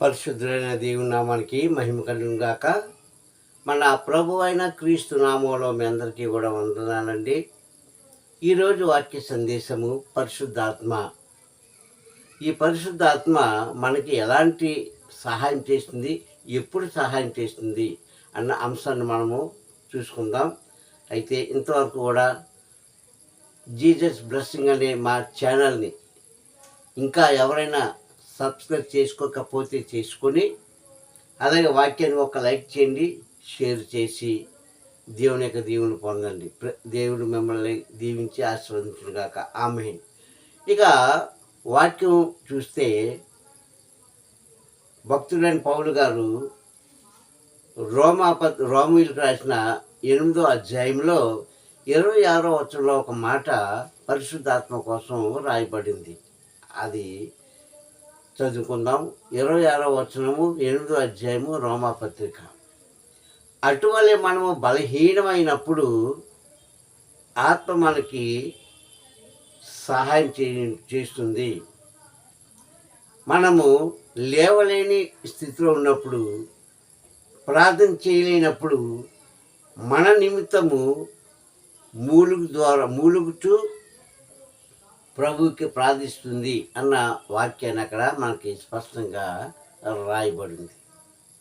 పరిశుద్ధులైన దేవుని నామానికి మహిమ కలుగుగాక మన ప్రభు అయిన క్రీస్తు నామంలో మీ అందరికీ కూడా వందనాలండి. ఈరోజు వాక్య సందేశము పరిశుద్ధాత్మ. ఈ పరిశుద్ధాత్మ మనకి ఎలాంటి సహాయం చేస్తుంది ఎప్పుడు సహాయం చేస్తుంది అన్న అంశాన్ని మనము చూసుకుందాం. అయితే ఇంతవరకు కూడా జీసస్ బ్లెస్సింగ్ అనే మా ఛానల్ని ఇంకా ఎవరైనా సబ్స్క్రైబ్ చేసుకోకపోతే చేసుకొని అలాగే వాక్యాన్ని ఒక లైక్ చేయండి షేర్ చేసి దేవుని యొక్క దీవుని పొందండి. ప్ర- దేవుడు మిమ్మల్ని దీవించి ఆశీర్వదించుగాక ఆమె ఇక వాక్యం చూస్తే భక్తుడైన పౌలు గారు రోమాప రోమిలకు రాసిన ఎనిమిదో అధ్యాయంలో ఇరవై ఆరో వచ్చంలో ఒక మాట పరిశుద్ధాత్మ కోసం రాయబడింది. అది చదువుకుందాం. ఇరవై ఆరో వచనము ఎనిమిదో అధ్యాయము రోమాపత్రిక అటువలే మనము బలహీనమైనప్పుడు ఆత్మ మనకి సహాయం చే చేస్తుంది. మనము లేవలేని స్థితిలో ఉన్నప్పుడు ప్రార్థన చేయలేనప్పుడు మన నిమిత్తము మూలుగు ద్వారా మూలుగుతూ ప్రభువుకి ప్రార్థిస్తుంది అన్న వాక్యాన్ని అక్కడ మనకి స్పష్టంగా రాయబడింది.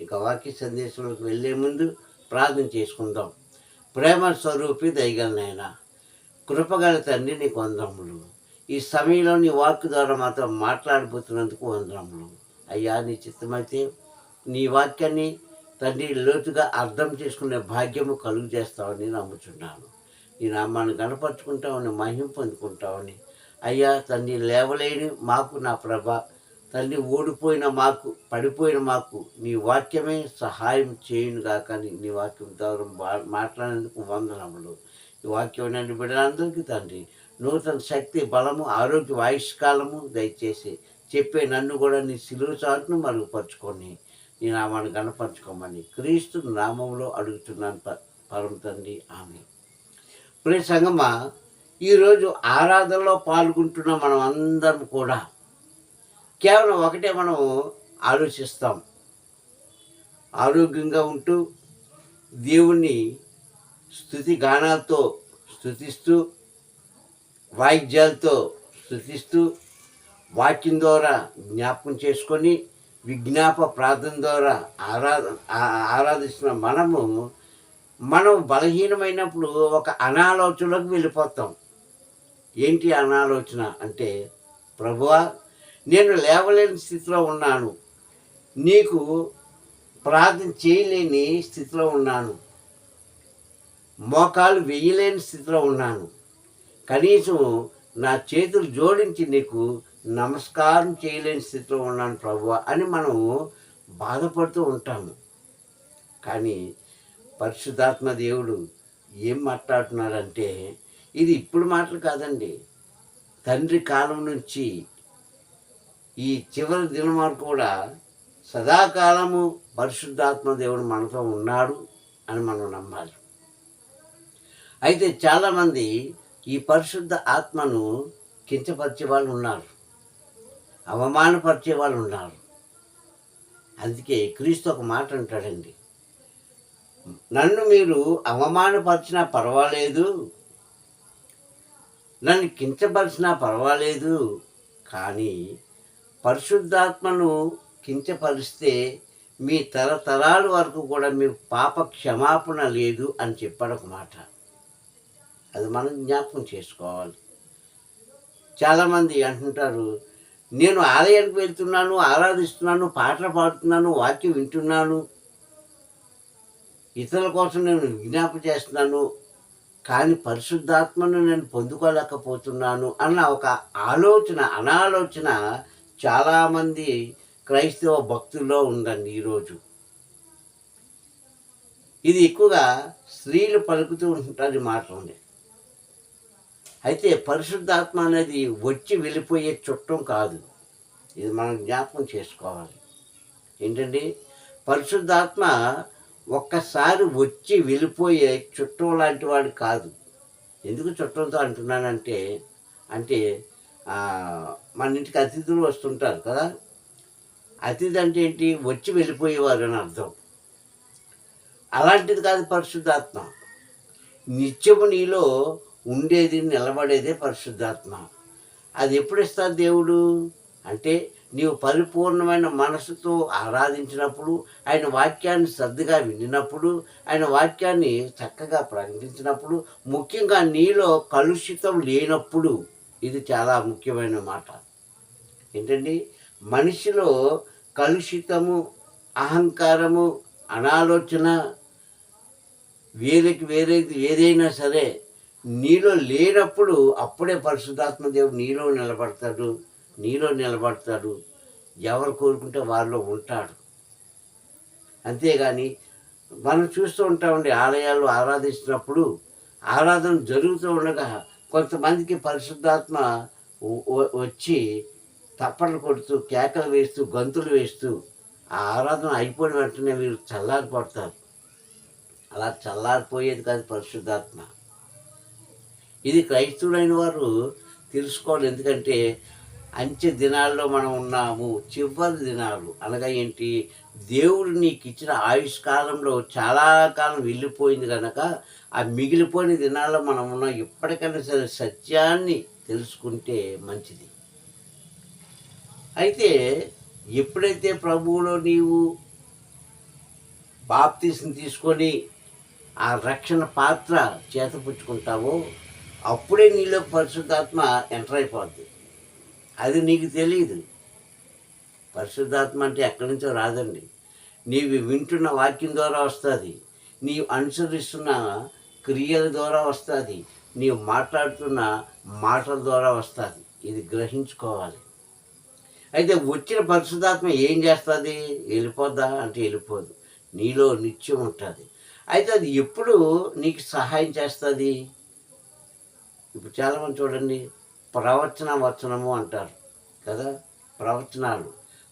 ఇక వాక్య సందేశంలోకి వెళ్ళే ముందు ప్రార్థన చేసుకుందాం. ప్రేమ స్వరూపి దయగలనైన కృపగల తండ్రి నీకు వందరములు ఈ సమయంలో నీ వాక్ ద్వారా మాత్రం మాట్లాడిపోతున్నందుకు వందరములు అయ్యా నీ చిత్తమైతే నీ వాక్యాన్ని తండ్రి లోతుగా అర్థం చేసుకునే భాగ్యము కలుగు చేస్తావని నమ్ముచున్నాను. నీ నామాన్ని కనపరుచుకుంటామని మహిం పొందుకుంటామని అయ్యా తండ్రి లేవలేని మాకు నా ప్రభ. తండ్రి ఓడిపోయిన మాకు పడిపోయిన మాకు నీ వాక్యమే సహాయం చేయను గాక నీ వాక్యం ద్వారా మాట్లాడేందుకు వందనములు. ఈ వాక్యం నన్ను బిడ్డలందరికీ తండ్రి. నూతన శక్తి బలము ఆరోగ్య ఆయుష్కాలము దయచేసి చెప్పే నన్ను కూడా నీ సిలువ చాటును మరుగుపరుచుకొని నీ నామాన్ని గణపరచుకోమని క్రీస్తు నామంలో అడుగుతున్నాను ప- తండ్రి. ఆమె ప్రియ సంగమా ఈరోజు ఆరాధనలో పాల్గొంటున్న మనం అందరం కూడా కేవలం ఒకటే మనం ఆలోచిస్తాం. ఆరోగ్యంగా ఉంటూ దేవుణ్ణి స్థుతి గానాలతో స్థుతిస్తూ వాయిద్యాలతో స్థుతిస్తూ వాక్యం ద్వారా జ్ఞాపకం చేసుకొని విజ్ఞాప ప్రార్థన ద్వారా ఆరాధ ఆరాధిస్తున్న మనము మనం బలహీనమైనప్పుడు ఒక అనాలోచనలోకి వెళ్ళిపోతాం. ఏంటి అనాలోచన అంటే ప్రభువా నేను లేవలేని స్థితిలో ఉన్నాను. నీకు ప్రార్థన చేయలేని స్థితిలో ఉన్నాను. మోకాలు వేయలేని స్థితిలో ఉన్నాను. కనీసం నా చేతులు జోడించి నీకు నమస్కారం చేయలేని స్థితిలో ఉన్నాను ప్రభు అని మనం బాధపడుతూ ఉంటాము. కానీ పరిశుద్ధాత్మ దేవుడు ఏం మాట్లాడుతున్నాడంటే ఇది ఇప్పుడు మాటలు కాదండి. తండ్రి కాలం నుంచి ఈ చివరి దినం కూడా సదాకాలము పరిశుద్ధాత్మ దేవుడు మనతో ఉన్నాడు అని మనం నమ్మాలి. అయితే చాలామంది ఈ పరిశుద్ధ ఆత్మను కించపరిచే వాళ్ళు ఉన్నారు. అవమానపరిచే వాళ్ళు ఉన్నారు. అందుకే క్రీస్తు ఒక మాట అంటాడండి. నన్ను మీరు అవమానపరిచినా పర్వాలేదు. నన్ను కించపరిచినా పర్వాలేదు. కానీ పరిశుద్ధాత్మను కించపరిస్తే మీ తరతరాల వరకు కూడా మీకు పాప క్షమాపణ లేదు అని చెప్పాడు ఒక మాట. అది మనం జ్ఞాపకం చేసుకోవాలి. చాలామంది అంటుంటారు నేను ఆలయానికి వెళ్తున్నాను ఆరాధిస్తున్నాను పాటలు పాడుతున్నాను వాక్యం వింటున్నాను. ఇతరుల కోసం నేను విజ్ఞాపన చేస్తున్నాను కానీ పరిశుద్ధాత్మను నేను పొందుకోలేకపోతున్నాను అన్న ఒక ఆలోచన అనాలోచన చాలామంది క్రైస్తవ భక్తుల్లో ఉందండి ఈరోజు. ఇది ఎక్కువగా స్త్రీలు పలుకుతూ ఉంటారు ఈ మాటలని. అయితే పరిశుద్ధాత్మ అనేది వచ్చి వెళ్ళిపోయే చుట్టం కాదు. ఇది మనం జ్ఞాపకం చేసుకోవాలి. ఏంటండి? పరిశుద్ధాత్మ ఒక్కసారి వచ్చి వెళ్ళిపోయే చుట్టం లాంటి వాడు కాదు. ఎందుకు చుట్టంతో అంటున్నానంటే అంటే మన ఇంటికి అతిథులు వస్తుంటారు కదా. అతిథి అంటే ఏంటి? వచ్చి వెళ్ళిపోయేవారు అని అర్థం. అలాంటిది కాదు పరిశుద్ధాత్మ. నిత్యము నీలో ఉండేది నిలబడేదే పరిశుద్ధాత్మ. అది ఎప్పుడు ఇస్తారు దేవుడు? అంటే నీవు పరిపూర్ణమైన మనసుతో ఆరాధించినప్పుడు ఆయన వాక్యాన్ని శ్రద్ధగా వినినప్పుడు ఆయన వాక్యాన్ని చక్కగా ప్రకటించినప్పుడు ముఖ్యంగా నీలో కలుషితం లేనప్పుడు ఇది చాలా ముఖ్యమైన మాట. ఏంటండి? మనిషిలో కలుషితము అహంకారము అనాలోచన వేరేకి వేరేది ఏదైనా సరే నీలో లేనప్పుడు అప్పుడే పరిశుద్ధాత్మ దేవుడు నీలో నిలబడతాడు. నీలో నిలబడతాడు. ఎవరు కోరుకుంటే వారిలో ఉంటాడు. అంతేగాని మనం చూస్తూ ఉంటామండి ఆలయాల్లో ఆరాధిస్తున్నప్పుడు ఆరాధన జరుగుతూ ఉండగా కొంతమందికి పరిశుద్ధాత్మ వచ్చి తప్పట్లు కొడుతూ కేకలు వేస్తూ గంతులు వేస్తూ ఆ ఆరాధన అయిపోయిన వెంటనే మీరు చల్లారిపోతారు. అలా చల్లారిపోయేది కాదు పరిశుద్ధాత్మ. ఇది క్రైస్తవులైన వారు తెలుసుకోవాలి. ఎందుకంటే అంచె దినాల్లో మనం ఉన్నాము చివరి దినాలు. అనగా ఏంటి? దేవుడు నీకు ఇచ్చిన ఆయుష్ కాలంలో చాలా కాలం వెళ్ళిపోయింది కనుక ఆ మిగిలిపోయిన దినాల్లో మనం ఉన్నాం. ఎప్పటికైనా సరే సత్యాన్ని తెలుసుకుంటే మంచిది. అయితే ఎప్పుడైతే ప్రభువులో నీవు బాప్తీసం తీసుకొని ఆ రక్షణ పాత్ర చేతపుచ్చుకుంటావో అప్పుడే నీలో పరిశుద్ధాత్మ ఎంటర్ అయిపోద్ది. అది నీకు తెలియదు పరిశుద్ధాత్మ అంటే ఎక్కడి నుంచో రాదండి. నీవు వింటున్న వాక్యం ద్వారా వస్తుంది. నీవు అనుసరిస్తున్న క్రియల ద్వారా వస్తుంది. నీవు మాట్లాడుతున్న మాటల ద్వారా వస్తుంది. ఇది గ్రహించుకోవాలి. అయితే వచ్చిన పరిశుద్ధాత్మ ఏం చేస్తుంది? వెళ్ళిపోద్దా అంటే వెళ్ళిపోదు. నీలో నిత్యం ఉంటుంది. అయితే అది ఎప్పుడు నీకు సహాయం చేస్తుంది? ఇప్పుడు చాలామంది చూడండి ప్రవచన వచనము అంటారు కదా? ప్రవచనాలు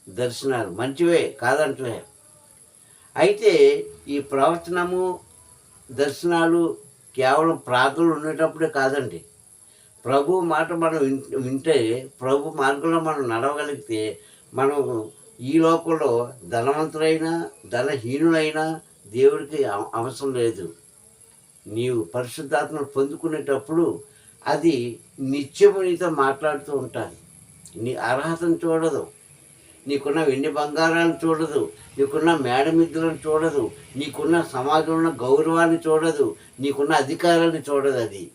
దర్శనాలు మంచివే కాదంటే అయితే ఈ ప్రవచనము దర్శనాలు కేవలం ప్రార్థనలు ఉండేటప్పుడే కాదండి. ప్రభు మాట మనం వింటే ప్రభు మార్గంలో మనం నడవగలిగితే మనం ఈ లోకంలో ధనవంతులైనా ధనహీనులైనా దేవుడికి అవసరం లేదు. నీవు పరిశుద్ధాత్మను పొందుకునేటప్పుడు అది నిత్యము నీతో మాట్లాడుతూ ఉంటుంది నీ అర్హతను చూడదు. నీకున్న వెండి బంగారాన్ని చూడదు. నీకున్న మేడమిద్దులను చూడదు. నీకున్న సమాజంలో గౌరవాన్ని చూడదు. నీకున్న అధికారాన్ని చూడదు అది.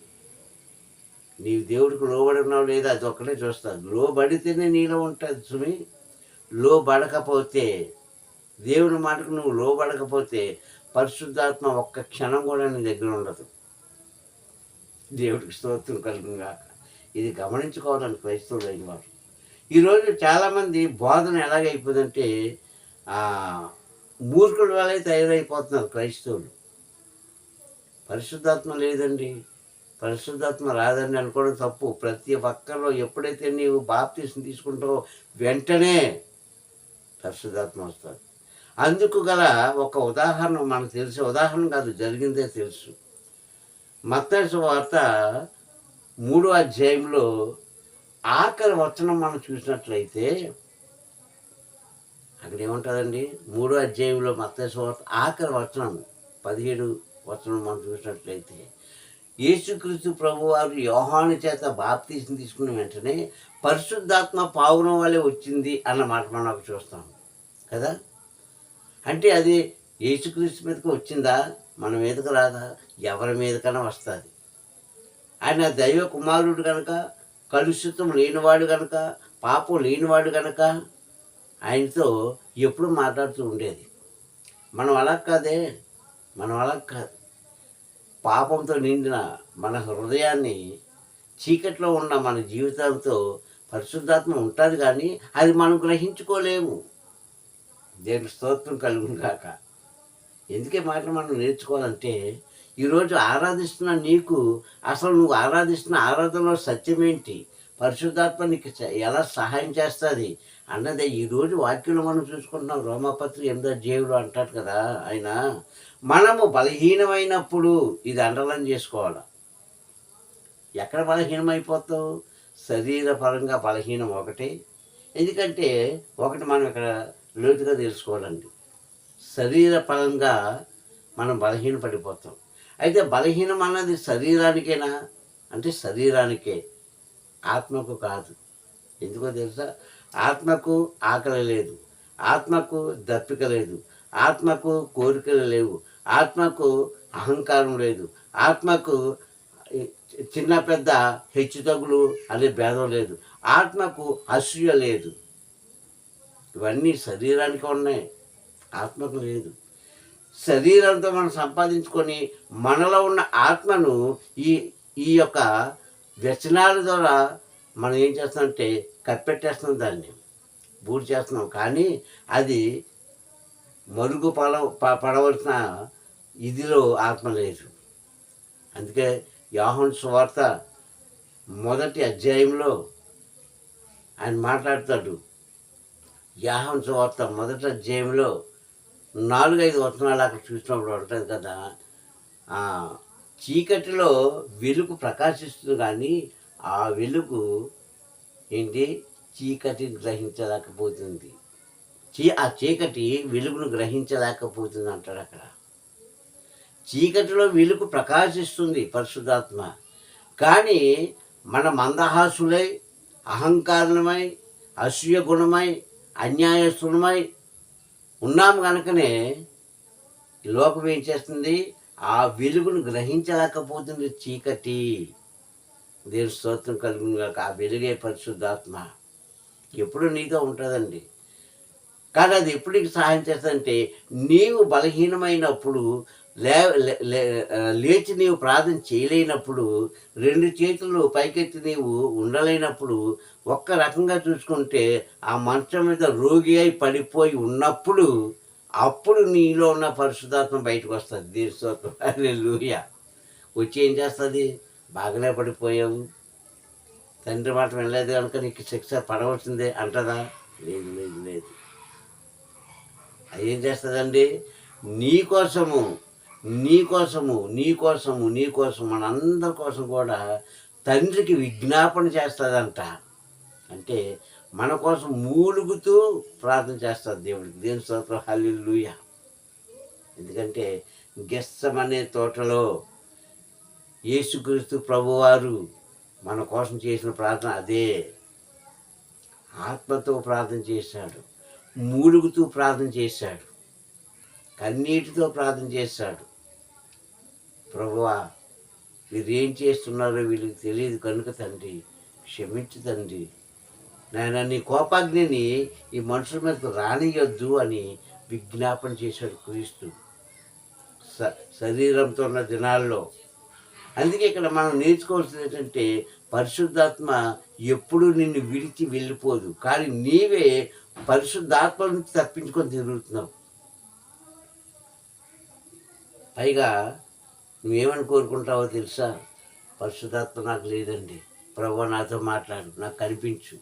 నీవు దేవుడికి లోబడి ఉన్నావు లేదా అది ఒక్కటే చూస్తాను లోబడితేనే నీలో ఉంటుంది సుమి. లోబడకపోతే దేవుని మాటకు నువ్వు లోబడకపోతే పరిశుద్ధాత్మ ఒక్క క్షణం కూడా నీ దగ్గర ఉండదు. దేవుడికి స్తోత్రం కలుగుగాక ఇది గమనించుకోవాలని క్రైస్తవులు వారు. ఈరోజు చాలామంది బోధన ఎలాగైపోయిందంటే ఆ, మూర్ఖుల వల్లే తయారైపోతున్నారు క్రైస్తవులు. పరిశుద్ధాత్మ లేదండి. పరిశుద్ధాత్మ రాదండి అనుకోవడం తప్పు. ప్రతి ఒక్కరిలో ఎప్పుడైతే నీవు బాప్తీసం తీసుకుంటావో వెంటనే పరిశుద్ధాత్మ వస్తుంది. అందుకు గల ఒక ఉదాహరణ మనకు తెలిసే. ఉదాహరణ కాదు జరిగిందే తెలుసు. మత్తయి వార్త మూడో అధ్యాయంలో ఆఖరి వచనం మనం చూసినట్లయితే అక్కడ ఏముంటుందండి మూడో అధ్యాయంలో మత్తయి వార్త ఆఖరి వచనం పదిహేడు వచనం మనం చూసినట్లయితే యేసుక్రీస్తు ప్రభు వారు యోహాను చేత బాప్తీసం తీసుకున్న వెంటనే పరిశుద్ధాత్మ పావురం వల్లే వచ్చింది అన్న మాట మనం చూస్తాం. కదా? అంటే అది యేసుక్రీస్తు మీదకి వచ్చిందా? మన మీదకు రాదా? ఎవరి మీదకైనా వస్తుంది. ఆయన దైవ కుమారుడు కనుక కలుషితం లేనివాడు కనుక పాపం లేనివాడు కనుక ఆయనతో ఎప్పుడు మాట్లాడుతూ ఉండేది. మనం అలా కాదే? మనం అలా కాదు. పాపంతో నిండిన మన హృదయాన్ని చీకట్లో ఉన్న మన జీవితాలతో పరిశుద్ధాత్మ ఉంటుంది కానీ అది మనం గ్రహించుకోలేము. దేని స్తోత్రం కలుగుగాక కాక ఎందుకే మాటలు మనం నేర్చుకోవాలంటే ఈరోజు ఆరాధిస్తున్న నీకు అసలు నువ్వు ఆరాధిస్తున్న ఆరాధనలో సత్యం ఏంటి? పరిశుద్ధాత్మ నీకు ఎలా సహాయం చేస్తుంది? అన్నదే ఈరోజు వాక్యంలో మనం చూసుకుంటున్నాం. రోమపత్రి ఎనిమిదో జీవుడు అంటాడు కదా ఆయన మనము బలహీనమైనప్పుడు ఇది అండలం చేసుకోవాలి? ఎక్కడ బలహీనమైపోతావు? శరీరపరంగా బలహీనం ఒకటి. ఎందుకంటే ఒకటి మనం ఇక్కడ లోతుగా తెలుసుకోవాలండి. శరీర పరంగా మనం బలహీన పడిపోతాం అయితే బలహీనం అన్నది శరీరానికేనా? అంటే శరీరానికే. ఆత్మకు కాదు. ఎందుకో తెలుసా? ఆత్మకు ఆకలి లేదు. ఆత్మకు దప్పిక లేదు. ఆత్మకు కోరికలు లేవు. ఆత్మకు అహంకారం లేదు. ఆత్మకు చిన్న పెద్ద హెచ్చుతగులు అనే భేదం లేదు. ఆత్మకు అసూయ లేదు. ఇవన్నీ శరీరానికి ఉన్నాయి. ఆత్మకు లేదు. శరీరంతో మనం సంపాదించుకొని మనలో ఉన్న ఆత్మను ఈ ఈ యొక్క వ్యసనాల ద్వారా మనం ఏం చేస్తామంటే కప్పెట్టేస్తున్నాం దాన్ని. బూడి చేస్తున్నాం. కానీ అది మరుగు పడ పడవలసిన ఇదిలో ఆత్మ లేదు. అందుకే యాహన్ స్వార్త మొదటి అధ్యాయంలో ఆయన మాట్లాడతాడు. యాహం స్వార్త మొదటి అధ్యాయంలో నాలుగైదు వచనాలు అక్కడ చూసినప్పుడు ఉంటుంది కదా? చీకటిలో వెలుగు ప్రకాశిస్తుంది కానీ ఆ వెలుగు ఏంటి? చీకటిని గ్రహించలేకపోతుంది. చీ ఆ చీకటి వెలుగును గ్రహించలేకపోతుంది అంటాడు అక్కడ. చీకటిలో వెలుగు ప్రకాశిస్తుంది పరిశుద్ధాత్మ. కానీ మన మందహాసులై అహంకారణమై అసూయ గుణమై అన్యాయస్తులమై ఉన్నాం కనుకనే లోకం ఏం చేస్తుంది? ఆ వెలుగును గ్రహించలేకపోతుంది చీకటి. దేవుని స్తోత్రం కలుగును కాక ఆ వెలుగే పరిశుద్ధాత్మ ఎప్పుడు నీతో ఉంటుందండి. కానీ అది ఎప్పటికి సహాయం చేస్తుందంటే నీవు బలహీనమైనప్పుడు లే లేచి నీవు ప్రార్థన చేయలేనప్పుడు రెండు చేతులు పైకెత్తి నీవు ఉండలేనప్పుడు ఒక్క రకంగా చూసుకుంటే ఆ మంచం మీద రోగి అయి పడిపోయి ఉన్నప్పుడు అప్పుడు నీలో ఉన్న పరిశుద్ధాత్మ బయటకు వస్తుంది. దీర్ఘోత్వం లూయ వచ్చి ఏం చేస్తుంది? బాగానే పడిపోయావు. తండ్రి మాట వినలేదు కనుక నీకు శిక్ష పడవలసిందే అంటదా? లేదు లేదు లేదు. అది ఏం చేస్తుందండి? నీ కోసము నీ కోసము నీ కోసము నీ కోసం మనందరి కోసం కూడా తండ్రికి విజ్ఞాపన చేస్తుందంట. అంటే మన కోసం మూలుగుతూ ప్రార్థన చేస్తుంది దేవుడికి దేవుని స్తోత్రం. హల్లుయ ఎందుకంటే గెస్సమనే అనే తోటలో యేసుక్రీస్తు ప్రభువారు మన కోసం చేసిన ప్రార్థన అదే. ఆత్మతో ప్రార్థన చేశాడు. మూలుగుతూ ప్రార్థన చేశాడు. కన్నీటితో ప్రార్థన చేశాడు. ప్రభువా వీరు ఏం చేస్తున్నారో వీళ్ళకి తెలియదు కనుక తండ్రి క్షమించు తండ్రి. నాయన నీ కోపాగ్నిని ఈ మనుషుల మీద రానియొద్దు అని విజ్ఞాపన చేశాడు క్రీస్తు. స శరీరంతో ఉన్న దినాల్లో. అందుకే ఇక్కడ మనం నేర్చుకోవాల్సింది ఏంటంటే పరిశుద్ధాత్మ ఎప్పుడూ నిన్ను విడిచి వెళ్ళిపోదు కానీ నీవే పరిశుద్ధాత్మ నుంచి తప్పించుకొని తిరుగుతున్నావు. పైగా నువ్వేమని కోరుకుంటావో తెలుసా? పరిశుధాత్మ నాకు లేదండి. ప్రభు నాతో మాట్లాడు నాకు కనిపించు.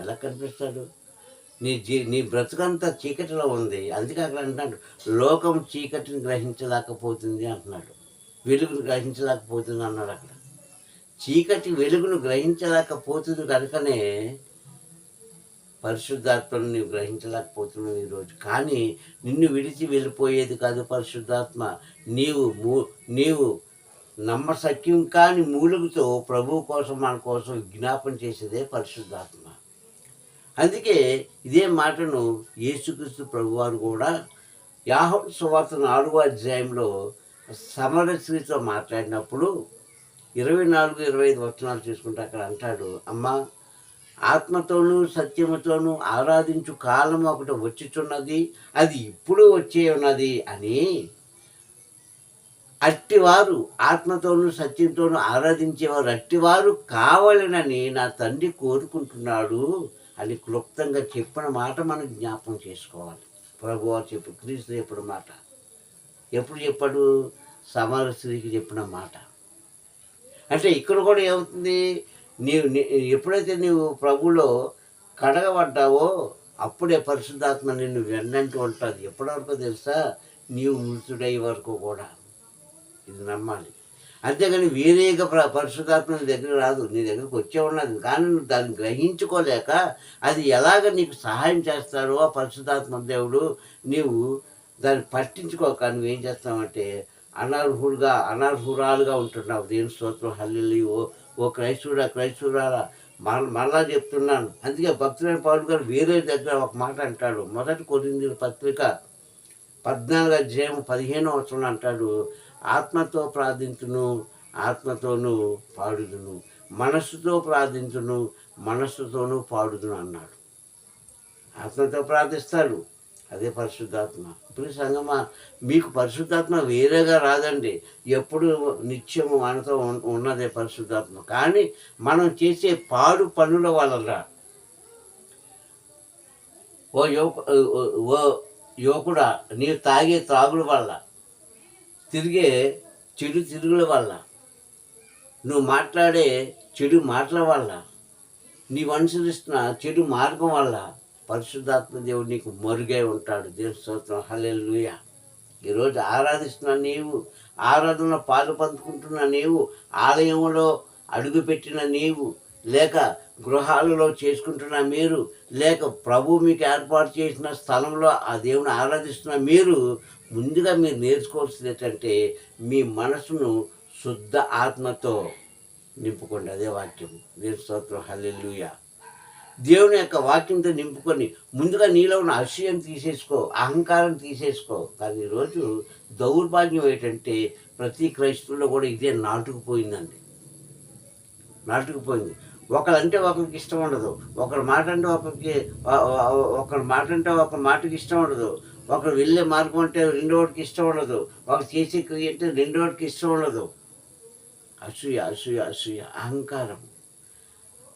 ఎలా కనిపిస్తాడు? నీ జీ నీ బ్రతుకంతా చీకటిలో ఉంది. అందుకే అక్కడ అంటున్నాడు లోకం చీకటిని గ్రహించలేకపోతుంది అంటున్నాడు. వెలుగును గ్రహించలేకపోతుంది అన్నాడు అక్కడ. చీకటి వెలుగును గ్రహించలేకపోతుంది కనుకనే పరిశుద్ధాత్మను నీవు గ్రహించలేకపోతున్నావు ఈరోజు కానీ నిన్ను విడిచి వెళ్ళిపోయేది కాదు పరిశుద్ధాత్మ. నీవు మూ నీవు నమ్మసక్యం కాని మూలుగుతో ప్రభువు కోసం మన కోసం విజ్ఞాపన చేసేదే పరిశుద్ధాత్మ. అందుకే ఇదే మాటను యేసుక్రీస్తు ప్రభువారు కూడా యాహం సువార్త నాలుగో అధ్యాయంలో సమరశ్రీతో మాట్లాడినప్పుడు ఇరవై నాలుగు ఇరవై ఐదు వచనాలు చూసుకుంటే అక్కడ అంటాడు అమ్మా ఆత్మతోనూ సత్యముతోనూ ఆరాధించు కాలం ఒకటి వచ్చుచున్నది. అది ఇప్పుడు వచ్చే ఉన్నది అని అట్టివారు ఆత్మతోనూ సత్యంతోనూ ఆరాధించేవారు అట్టివారు కావాలనని నా తండ్రి కోరుకుంటున్నాడు అని క్లుప్తంగా చెప్పిన మాట మనం జ్ఞాపకం చేసుకోవాలి. ప్రభు చెప్పు క్రీస్తు చెప్పిన మాట. ఎప్పుడు చెప్పాడు? సమరస్త్రీకి చెప్పిన మాట. అంటే ఇక్కడ కూడా ఏమవుతుంది? నీవు ఎప్పుడైతే నీవు ప్రభులో కడగబడ్డావో అప్పుడే పరిశుద్ధాత్మ నిన్ను వెన్నంటూ ఉంటుంది. ఎప్పటివరకు తెలుసా? నీవు మృతుడయ్యే వరకు కూడా. ఇది నమ్మాలి. అంతేగాని వేరేగా ప్ర పరిశుద్ధాత్మ నీ దగ్గర రాదు. నీ దగ్గరకు వచ్చే ఉన్నది. కానీ నువ్వు దాన్ని గ్రహించుకోలేక అది ఎలాగ నీకు సహాయం చేస్తారో ఆ పరిశుద్ధాత్మ దేవుడు నీవు దాన్ని పట్టించుకోక నువ్వేం చేస్తావంటే అనర్హుడుగా అనర్హురాలుగా ఉంటున్నావు. దేని స్తోత్రం. హల్లి ఓ క్రైస్తవుడా క్రైస్తవురాలా? మర మరలా మళ్ళా చెప్తున్నాను. అందుకే భక్తులైన పౌరుడు గారు వేరే దగ్గర ఒక మాట అంటాడు. మొదటి కొరింది పత్రిక పద్నాలుగు అధ్యాయం పదిహేను అవసరం అంటాడు. ఆత్మతో ప్రార్థించును ఆత్మతోనూ పాడుదును. మనస్సుతో ప్రార్థించును మనస్సుతోనూ పాడుదును అన్నాడు. ఆత్మతో ప్రార్థిస్తాడు. అదే పరిశుద్ధాత్మ. ఇప్పుడు సంగమా మీకు పరిశుద్ధాత్మ వేరేగా రాదండి. ఎప్పుడు నిత్యము మనతో ఉన్- ఉన్నదే పరిశుద్ధాత్మ. కానీ మనం చేసే పాడు పనుల వలన ఓ యువకు ఓ యువకుడా నీవు తాగే త్రాగుల వల్ల తిరిగే చెడు తిరుగుల వల్ల నువ్వు మాట్లాడే చెడు మాటల వల్ల నీవు అనుసరిస్తున్న చెడు మార్గం వల్ల పరిశుద్ధాత్మ దేవుడు నీకు మరుగై ఉంటాడు. దేవుని స్తోత్రం. హల్లెలూయా. ఈరోజు ఆరాధిస్తున్న నీవు ఆరాధనలో పాలు పంచుకుంటున్న నీవు ఆలయంలో అడుగుపెట్టిన నీవు లేక గృహాలలో చేసుకుంటున్న మీరు లేక ప్రభు మీకు ఏర్పాటు చేసిన స్థలంలో ఆ దేవుని ఆరాధిస్తున్న మీరు ముందుగా మీరు నేర్చుకోవాల్సింది ఏంటంటే మీ మనసును శుద్ధ ఆత్మతో నింపుకోండి. అదే వాక్యం. దేవుని స్తోత్రం. హల్లెలూయా. దేవుని యొక్క వాక్యంతో నింపుకొని ముందుగా నీలో ఉన్న అసూయం తీసేసుకో అహంకారం తీసేసుకో. కానీ ఈరోజు దౌర్భాగ్యం ఏంటంటే ప్రతి క్రైస్తవుల్లో కూడా ఇదే నాటుకుపోయిందండి. నాటుకుపోయింది. ఒకరంటే ఒకరికి ఇష్టం ఉండదు. ఒకరి మాట అంటే ఒకరికి ఒకరి మాట అంటే ఒక మాటకి ఇష్టం ఉండదు. ఒకరు వెళ్ళే మార్గం అంటే రెండోడికి ఇష్టం ఉండదు. ఒకరు చేసే క్రియ అంటే రెండోడికి ఇష్టం ఉండదు. అసూయ అసూయ అసూయ అహంకారం.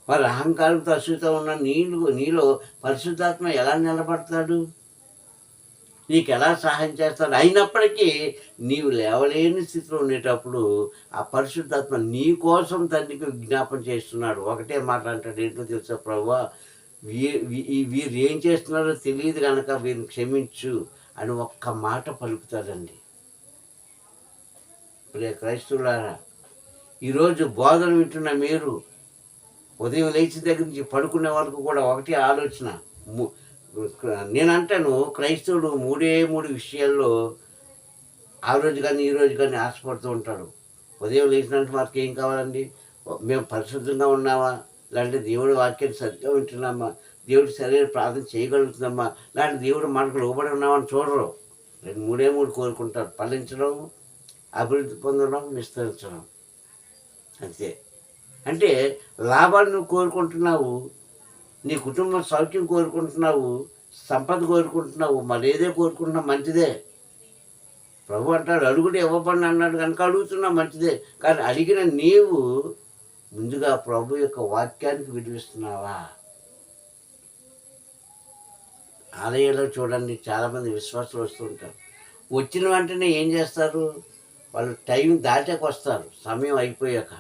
వారి అహంకారంతో అసూయతో ఉన్న నీళ్ళు నీలో పరిశుద్ధాత్మ ఎలా నిలబడతాడు? నీకు ఎలా సహాయం చేస్తాడు? అయినప్పటికీ నీవు లేవలేని స్థితిలో ఉండేటప్పుడు ఆ పరిశుద్ధాత్మ నీ కోసం తండ్రికి విజ్ఞాపన చేస్తున్నాడు. ఒకటే మాట అంటాడు ఏంటో తెలుసా ప్రభు? వీ వీరు ఏం చేస్తున్నారో తెలియదు కనుక వీరిని క్షమించు అని ఒక్క మాట పలుకుతాడండి. ప్రియ క్రైస్తవులారా ఈరోజు బోధన వింటున్న మీరు ఉదయం లేచిన దగ్గర నుంచి పడుకునే వరకు కూడా ఒకటే ఆలోచన. ము- నేను అంటాను క్రైస్తవుడు మూడే మూడు విషయాల్లో ఆ రోజు కానీ ఈ రోజు కానీ ఆశపడుతూ ఉంటాడు. ఉదయం లేచినట్టు మనకి ఏం కావాలండి? మేము పరిశుద్ధంగా ఉన్నామా? లేదంటే దేవుడి వాక్యాన్ని సరిగ్గా వింటున్నామా? దేవుడి సరైన ప్రార్థన చేయగలుగుతున్నామా? లేదంటే దేవుడు మనకు లోబడి ఉన్నామని చూడరు. రెండు మూడే మూడు కోరుకుంటారు ఫలించడం అభివృద్ధి పొందడం విస్తరించడం. అంతే. అంటే లాభాలు నువ్వు కోరుకుంటున్నావు నీ కుటుంబం సౌఖ్యం కోరుకుంటున్నావు సంపద కోరుకుంటున్నావు మరి ఏదే కోరుకుంటున్నావు మంచిదే. ప్రభు అంటాడు అడుగుడు ఇవ్వబడిన అన్నాడు కనుక అడుగుతున్నా మంచిదే. కానీ అడిగిన నీవు ముందుగా ప్రభు యొక్క వాక్యానికి విలువిస్తున్నావా ఆలయంలో చూడండి చాలామంది విశ్వాసులు వస్తుంటారు వచ్చిన వెంటనే ఏం చేస్తారు? వాళ్ళు టైం దాటాక వస్తారు సమయం అయిపోయాక.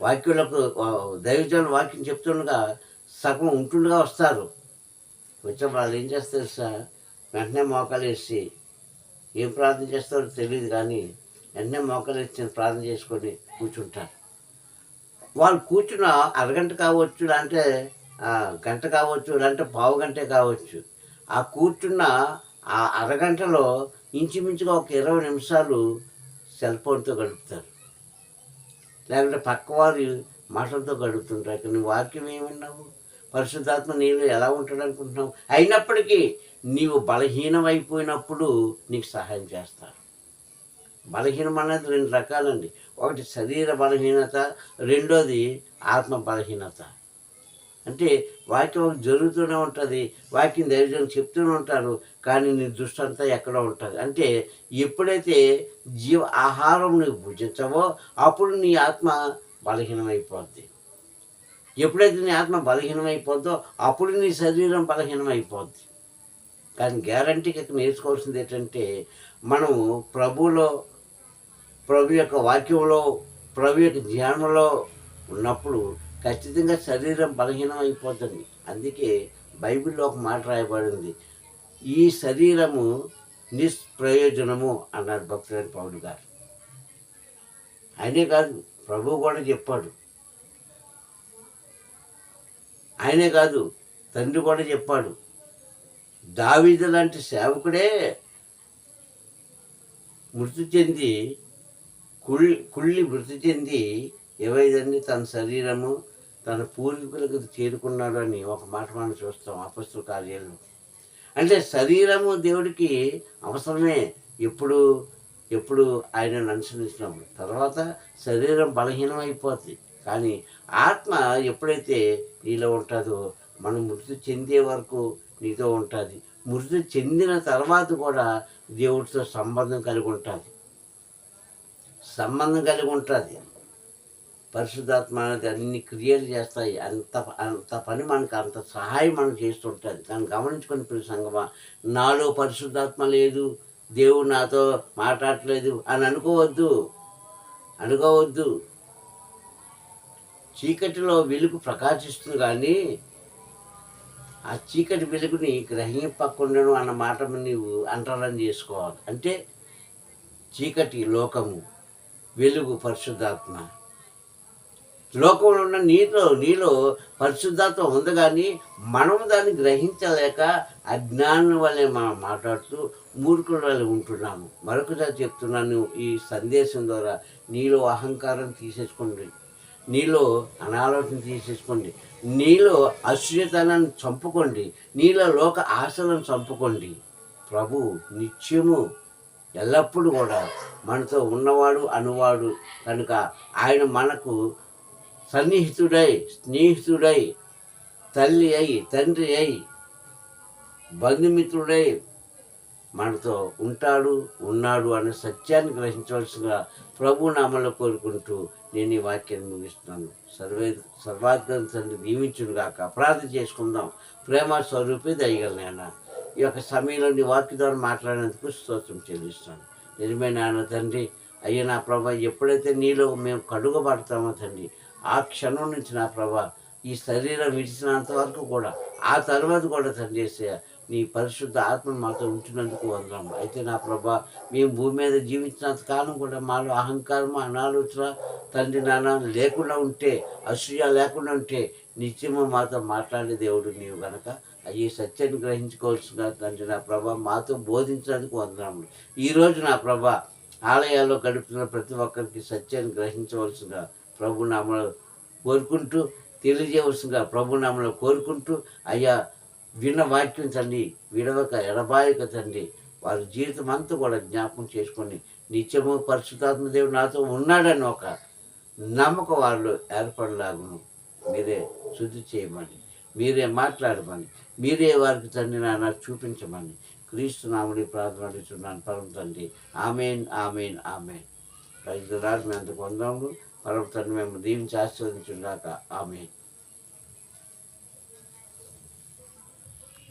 వాక్యులకు దైవజనులు వాక్యం చెప్తుండగా సగం ఉంటుండగా వస్తారు. వచ్చినప్పుడు వాళ్ళు ఏం చేస్తారు సార్ వెంటనే మోకాలు వేసి ఏం ప్రార్థన చేస్తారో తెలియదు కానీ వెంటనే మోకాలు వేసి ప్రార్థన చేసుకొని కూర్చుంటారు. వాళ్ళు కూర్చున్న అరగంట కావచ్చు లేదంటే గంట కావచ్చు లేదంటే పావు గంటే కావచ్చు. ఆ కూర్చున్న ఆ అరగంటలో ఇంచుమించుగా ఒక ఇరవై నిమిషాలు సెల్ ఫోన్తో గడుపుతారు. లేకుంటే పక్కవారు మాటలతో గడుపుతుంటారు. కానీ వాక్యం ఏమన్నావు పరిశుద్ధాత్మ నీళ్ళు ఎలా ఉంటాడు అనుకుంటున్నావు? అయినప్పటికీ నీవు బలహీనమైపోయినప్పుడు నీకు సహాయం చేస్తారు. బలహీనం అనేది రెండు రకాలండి. ఒకటి శరీర బలహీనత రెండోది ఆత్మ బలహీనత. అంటే వాక్యం జరుగుతూనే ఉంటుంది. వాక్యం దైవజనం చెప్తూనే ఉంటారు. కానీ నీ దృష్టి అంతా ఎక్కడో ఉంటుంది. అంటే ఎప్పుడైతే జీవ ఆహారం నువ్వు భుజించవో అప్పుడు నీ ఆత్మ బలహీనమైపోద్ది. ఎప్పుడైతే నీ ఆత్మ బలహీనమైపోద్దో అప్పుడు నీ శరీరం బలహీనమైపోద్ది. కానీ గ్యారంటీకి ఇక్కడ నేర్చుకోవాల్సింది ఏంటంటే మనము ప్రభులో ప్రభు యొక్క వాక్యంలో ప్రభు యొక్క ధ్యానంలో ఉన్నప్పుడు ఖచ్చితంగా శరీరం బలహీనం అయిపోతుంది అందుకే బైబిల్లో ఒక మాట రాయబడింది. ఈ శరీరము నిష్ప్రయోజనము అన్నారు భక్తులైన పౌరుడు గారు. ఆయనే కాదు ప్రభు కూడా చెప్పాడు. ఆయనే కాదు తండ్రి కూడా చెప్పాడు. దావీదు లాంటి సేవకుడే మృతి చెంది కుళ్ళి కుళ్ళి మృతి చెంది ఏవైదండి తన శరీరము తన పూర్వీకులకు చేరుకున్నాడు అని ఒక మాట మనం చూస్తాం అపస్తుల కార్యాలు అంటే శరీరము దేవుడికి అవసరమే. ఎప్పుడు ఎప్పుడు ఆయనను అనుసరించినప్పుడు తర్వాత శరీరం బలహీనం అయిపోతుంది కానీ ఆత్మ ఎప్పుడైతే నీలో ఉంటుందో మనం మృతి చెందే వరకు నీతో ఉంటుంది. మృతి చెందిన తర్వాత కూడా దేవుడితో సంబంధం కలిగి ఉంటుంది. సంబంధం కలిగి ఉంటుంది. పరిశుద్ధాత్మ అనేది అన్ని క్రియేట్ చేస్తాయి. అంత అంత పని మనకు అంత సహాయం మనకు చేస్తుంటుంది. దాన్ని గమనించుకొని ప్రియ సంగమా నాలో పరిశుద్ధాత్మ లేదు దేవుడు నాతో మాట్లాడట్లేదు అని అనుకోవద్దు. అనుకోవద్దు. చీకటిలో వెలుగు ప్రకాశిస్తుంది కానీ ఆ చీకటి వెలుగుని గ్రహింపకుండాను అన్న మాట నీవు అంటరం చేసుకోవాలి. అంటే చీకటి లోకము వెలుగు పరిశుద్ధాత్మ. లోకంలో ఉన్న నీలో నీలో పరిశుద్ధత్వం ఉంది కానీ మనం దాన్ని గ్రహించలేక అజ్ఞానం వల్లే మనం మాట్లాడుతూ మూర్ఖుల ఉంటున్నాము. మరొకసారి చెప్తున్నాను ఈ సందేశం ద్వారా. నీలో అహంకారం తీసేసుకోండి. నీలో అనాలోచన తీసేసుకోండి. నీలో అసూయతనాన్ని చంపుకోండి. నీలో లోక ఆశలను చంపుకోండి. ప్రభు నిత్యము ఎల్లప్పుడూ కూడా మనతో ఉన్నవాడు అనువాడు కనుక ఆయన మనకు సన్నిహితుడై స్నేహితుడై తల్లి అయి తండ్రి అయి బంధుమిత్రుడై మనతో ఉంటాడు ఉన్నాడు అనే సత్యాన్ని గ్రహించవలసిగా ప్రభు నామలో కోరుకుంటూ నేను ఈ వాక్యాన్ని ముగిస్తున్నాను. సర్వే సర్వాధికారి తండ్రి దీవించును గాక ప్రార్థన చేసుకుందాం. ప్రేమ స్వరూపే దయగలనైనా ఈ యొక్క సమయంలో నీ వాక్య ద్వారా మాట్లాడేందుకు స్తోత్రం చెల్లిస్తాను నిజమైన ఆయన తండ్రి అయ్యా నా ప్రభా ఎప్పుడైతే నీలో మేము కడుగబడతామో తండ్రి ఆ క్షణం నుంచి నా ప్రభా ఈ శరీరం విడిచినంత వరకు కూడా ఆ తర్వాత కూడా తండ్రి నీ పరిశుద్ధ ఆత్మ మాతో ఉంచినందుకు వందరం అయితే నా ప్రభా మేము భూమి మీద జీవించినంత కాలం కూడా మాలో అహంకారం అనాలోచన తండ్రి నాన్న లేకుండా ఉంటే అసూయ లేకుండా ఉంటే నిత్యము మాతో మాట్లాడే దేవుడు నీవు గనక. ఈ సత్యాన్ని గ్రహించుకోవాల్సిన తండ్రి నా ప్రభా మాతో బోధించినందుకు వందనములు ఈరోజు నా ప్రభా ఆలయాల్లో గడుపుతున్న ప్రతి ఒక్కరికి సత్యాన్ని గ్రహించవలసిన ప్రభు నామలు కోరుకుంటూ తెలియజేయవలసిందిగా ప్రభు నామలు కోరుకుంటూ అయ్యా విన్న వాక్యం తండ్రి విడవక ఎడబాయక తండ్రి వారి జీవితం అంతా కూడా జ్ఞాపకం చేసుకొని నిత్యము పరిశుద్ధాత్మ దేవుడు నాతో ఉన్నాడని ఒక నమ్మకం వాళ్ళు ఏర్పడలాగును. మీరే శుద్ధి చేయమని మీరే మాట్లాడమని మీరే వారికి తండ్రి నాన్న చూపించమని క్రీస్తు నామని ప్రార్థన అడుగుతున్నాను పరమ తండ్రి ఆమెన్ ఆమెన్ ఆమెన్. రైతులారు మేము అంత పొందాము పరమ తండ్రి మేము దీవించి ఆశీర్వదించున్నాక ఆమెన్.